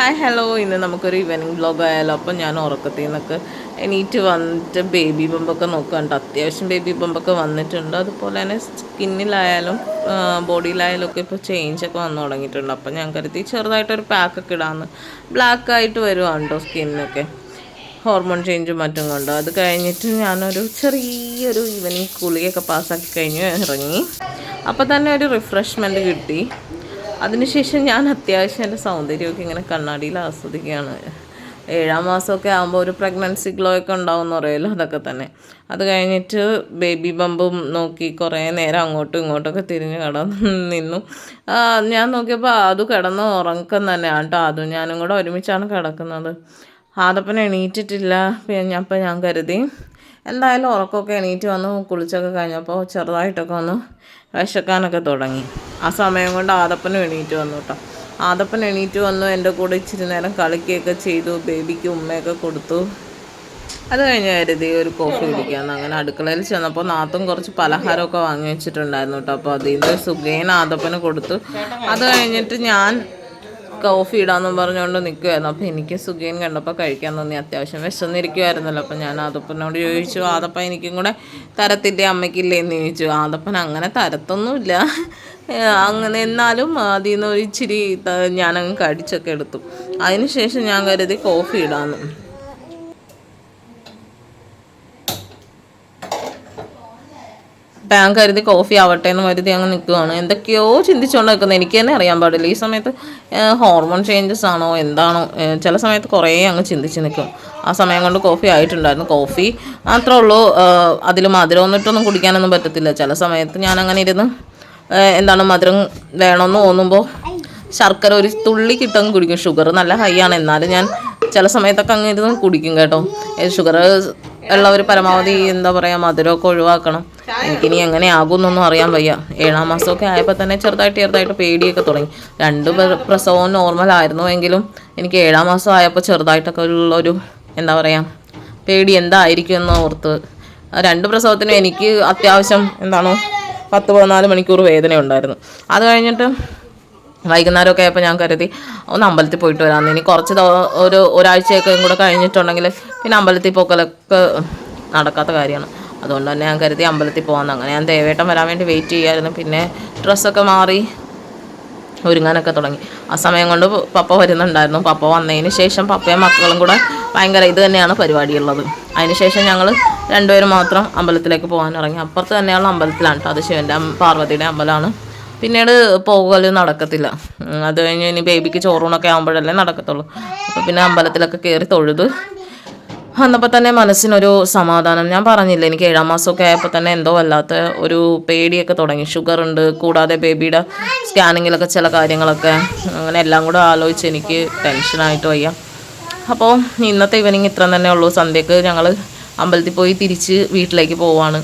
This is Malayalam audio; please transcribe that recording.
ഹായ് ഹലോ ഇന്ന് നമുക്കൊരു ഈവനിങ് ബ്ലോഗ് ആയാലോ. അപ്പം ഞാൻ ഉറക്കത്തിൽ നിന്നൊക്കെ എണീറ്റ് വന്നിട്ട് ബേബി ബമ്പൊക്കെ നോക്കുന്നുണ്ട് അത്യാവശ്യം ബേബി ബമ്പൊക്കെ വന്നിട്ടുണ്ട്. അതുപോലെ തന്നെ സ്കിന്നിലായാലും ബോഡിയിലായാലും ഒക്കെ ഇപ്പോൾ ചേഞ്ച് ഒക്കെ വന്നു തുടങ്ങിയിട്ടുണ്ട്. അപ്പം ഞാൻ കരുതി ചെറുതായിട്ടൊരു പാക്കൊക്കെ ഇടാമെന്ന് ബ്ലാക്ക് ആയിട്ട് വരുവാണ്ടോ സ്കിന്നൊക്കെ ഹോർമോൺ ചേഞ്ചും മറ്റും കൊണ്ട്. അത് കഴിഞ്ഞിട്ട് ഞാനൊരു ചെറിയൊരു ഈവനിങ് കുളിയൊക്കെ പാസ്സാക്കി കഴിഞ്ഞു ഇറങ്ങി. അപ്പോൾ തന്നെ ഒരു റിഫ്രഷ്മെന്റ് കിട്ടി. അതിനുശേഷം ഞാൻ അത്യാവശ്യം എന്റെ സൗന്ദര്യമൊക്കെ ഇങ്ങനെ കണ്ണാടിയിൽ ആസ്വദിക്കുകയാണ്. ഏഴാം മാസമൊക്കെ ആകുമ്പോൾ ഒരു പ്രഗ്നൻസി ഗ്ലോ ഒക്കെ ഉണ്ടാവും പറയുമല്ലോ അതൊക്കെ തന്നെ. അത് കഴിഞ്ഞിട്ട് ബേബി ബമ്പും നോക്കി കുറേ നേരം അങ്ങോട്ടും ഇങ്ങോട്ടൊക്കെ തിരിഞ്ഞ് കടന്ന് നിന്നു ഞാൻ നോക്കിയപ്പോൾ അത് കിടന്ന് ഉറക്കം തന്നെയാണ് കേട്ടോ. അതും ഞാനും കൂടെ ഒരുമിച്ചാണ് കിടക്കുന്നത്. ആദപ്പൻ എണീറ്റിട്ടില്ല. ഞാൻ അപ്പം ഞാൻ കരുതി എന്തായാലും ഉറക്കമൊക്കെ എണീറ്റ് വന്ന് കുളിച്ചൊക്കെ കഴിഞ്ഞപ്പോൾ ചെറുതായിട്ടൊക്കെ ഒന്ന് വിശക്കാനൊക്കെ തുടങ്ങി. ആ സമയം കൊണ്ട് ആദപ്പനും എണീറ്റ് വന്നു കേട്ടോ. ആദപ്പൻ എണീറ്റ് വന്നു എന്റെ കൂടെ ഇച്ചിരി നേരം കളിക്കുകയൊക്കെ ചെയ്തു ബേബിക്ക് ഉമ്മയൊക്കെ കൊടുത്തു. അത് കഴിഞ്ഞ് കരുതി ഒരു കോഫി കുടിക്കാമെന്ന്. അങ്ങനെ അടുക്കളയിൽ ചെന്നപ്പോൾ നാത്തും കുറച്ച് പലഹാരമൊക്കെ വാങ്ങി വെച്ചിട്ടുണ്ടായിരുന്നു കേട്ടോ. അപ്പോൾ നിന്ന് സുഖേന ആദപ്പന് കൊടുത്തു. അത് കഴിഞ്ഞിട്ട് ഞാൻ കോഫി ഇടാന്നും പറഞ്ഞുകൊണ്ട് നിൽക്കുമായിരുന്നു അപ്പോൾ എനിക്ക് സുഖീൻ കണ്ടപ്പോൾ കഴിക്കാൻ തോന്നി. അത്യാവശ്യം വിശന്നിരിക്കുമായിരുന്നല്ലോ അപ്പോൾ ഞാൻ ആദപ്പനോട് ചോദിച്ചു ആദപ്പ എനിക്കും കൂടെ തരത്തിന്റെ അമ്മയ്ക്കില്ലേ? എന്ന് ചോദിച്ചു. ആദപ്പൻ അങ്ങനെ തരത്തൊന്നുമില്ല. അങ്ങനെ എന്നാലും അതിൽ നിന്ന് ഒരു ഇച്ചിരി ഞാനങ്ങ് കടിച്ചൊക്കെ എടുത്തു. അതിന് ശേഷം ഞാൻ കരുതി കോഫി ഇടാമെന്ന് അപ്പം ഞാൻ കരുതി കോഫി ആവട്ടെ എന്ന് കരുതി അങ്ങ് നിൽക്കുകയാണ് എന്തൊക്കെയോ ചിന്തിച്ചുകൊണ്ട് നിൽക്കുന്നത് എനിക്ക് തന്നെ അറിയാൻ പാടില്ല. ഈ സമയത്ത് ഹോർമോൺ ചേഞ്ചസ് ആണോ എന്താണോ ചില സമയത്ത് കുറേ അങ്ങ് ചിന്തിച്ച് നിൽക്കും. ആ സമയം കൊണ്ട് കോഫി ആയിട്ടുണ്ടായിരുന്നു. കോഫി മാത്രമേ ഉള്ളൂ. അതിൽ മധുരം ഒന്നിട്ടൊന്നും കുടിക്കാനൊന്നും പറ്റത്തില്ല. ചില സമയത്ത് ഞാൻ അങ്ങനെ ഇരുന്ന് എന്താണ് മധുരം വേണമെന്ന് തോന്നുമ്പോൾ ശർക്കര ഒരു തുള്ളി കിട്ടും കുടിക്കും. ഷുഗർ നല്ല ഹൈ ആണ്. എന്നാലും ഞാൻ ചില സമയത്തൊക്കെ അങ്ങ് ഇരുന്ന് കുടിക്കും കേട്ടോ. ഷുഗർ ഉള്ളവർ പരമാവധി എന്താ പറയുക മധുരമൊക്കെ ഒഴിവാക്കണം. എനിക്കിനി എങ്ങനെ ആകുമെന്നൊന്നും അറിയാൻ വയ്യ. ഏഴാം മാസമൊക്കെ ആയപ്പോൾ തന്നെ ചെറുതായിട്ട് ചെറുതായിട്ട് പേടിയൊക്കെ തുടങ്ങി. രണ്ട് പ്രസവം പ്രസവവും നോർമൽ ആയിരുന്നു എങ്കിലും എനിക്ക് ഏഴാം മാസം ആയപ്പോൾ ചെറുതായിട്ടൊക്കെ ഉള്ളൊരു എന്താ പറയുക പേടി എന്തായിരിക്കും എന്ന് ഓർത്ത്. രണ്ട് പ്രസവത്തിനും എനിക്ക് അത്യാവശ്യം എന്താണോ പത്ത് പതിനാല് മണിക്കൂർ വേദന ഉണ്ടായിരുന്നു അത് കഴിഞ്ഞിട്ട് വൈകുന്നേരമൊക്കെ ആയപ്പോൾ ഞാൻ കരുതി ഒന്ന് അമ്പലത്തിൽ പോയിട്ട് വരാമെന്ന് ഇനി കുറച്ച് ഒരു ഒരാഴ്ചയൊക്കെ കൂടെ കഴിഞ്ഞിട്ടുണ്ടെങ്കിൽ പിന്നെ അമ്പലത്തിൽ പോക്കലൊക്കെ നടക്കാത്ത കാര്യമാണ്. അതുകൊണ്ട് തന്നെ ഞാൻ കരുതി അമ്പലത്തിൽ പോകാമെന്ന് അങ്ങനെ ഞാൻ ദേവേട്ടം വരാൻ വേണ്ടി വെയിറ്റ് ചെയ്യായിരുന്നു. പിന്നെ ഡ്രസ്സൊക്കെ മാറി ഒരുങ്ങാനൊക്കെ തുടങ്ങി. ആ സമയം കൊണ്ട് പപ്പ വരുന്നുണ്ടായിരുന്നു. പപ്പ വന്നതിന് ശേഷം പപ്പയും മക്കളും കൂടെ ഭയങ്കര ഇത് തന്നെയാണ് പരിപാടിയുള്ളത്. അതിന് ശേഷം ഞങ്ങൾ രണ്ടുപേരും മാത്രം അമ്പലത്തിലേക്ക് പോകാൻ ഇറങ്ങി. അപ്പുറത്ത് തന്നെയുള്ള അമ്പലത്തിലാണ് കേട്ടോ അത് ശിവന്റെ പാർവതിയുടെ അമ്പലമാണ്. പിന്നീട് പോകൽ നടക്കത്തില്ല. അത് കഴിഞ്ഞ് ഇനി ബേബിക്ക് ചോറൂണൊക്കെ ആകുമ്പോഴല്ലേ നടക്കത്തുള്ളൂ. അപ്പോൾ പിന്നെ അമ്പലത്തിലൊക്കെ കയറി തൊഴുത്. വന്നപ്പോൾ തന്നെ മനസ്സിനൊരു സമാധാനം. ഞാൻ പറഞ്ഞില്ല എനിക്ക് ഏഴാം മാസമൊക്കെ ആയപ്പോൾ തന്നെ എന്തോ വല്ലാത്ത ഒരു പേടിയൊക്കെ തുടങ്ങി. ഷുഗർ ഉണ്ട് കൂടാതെ ബേബിയുടെ സ്കാനിങ്ങിലൊക്കെ ചില കാര്യങ്ങളൊക്കെ. അങ്ങനെ എല്ലാം കൂടെ ആലോചിച്ച് എനിക്ക് ടെൻഷനായിട്ട് വയ്യ. അപ്പോൾ ഇന്നത്തെ ഈവനിങ് ഇത്ര തന്നെ ഉള്ളൂ. സന്ധ്യക്ക് ഞങ്ങൾ അമ്പലത്തിൽ പോയി തിരിച്ച് വീട്ടിലേക്ക് പോവാണ്.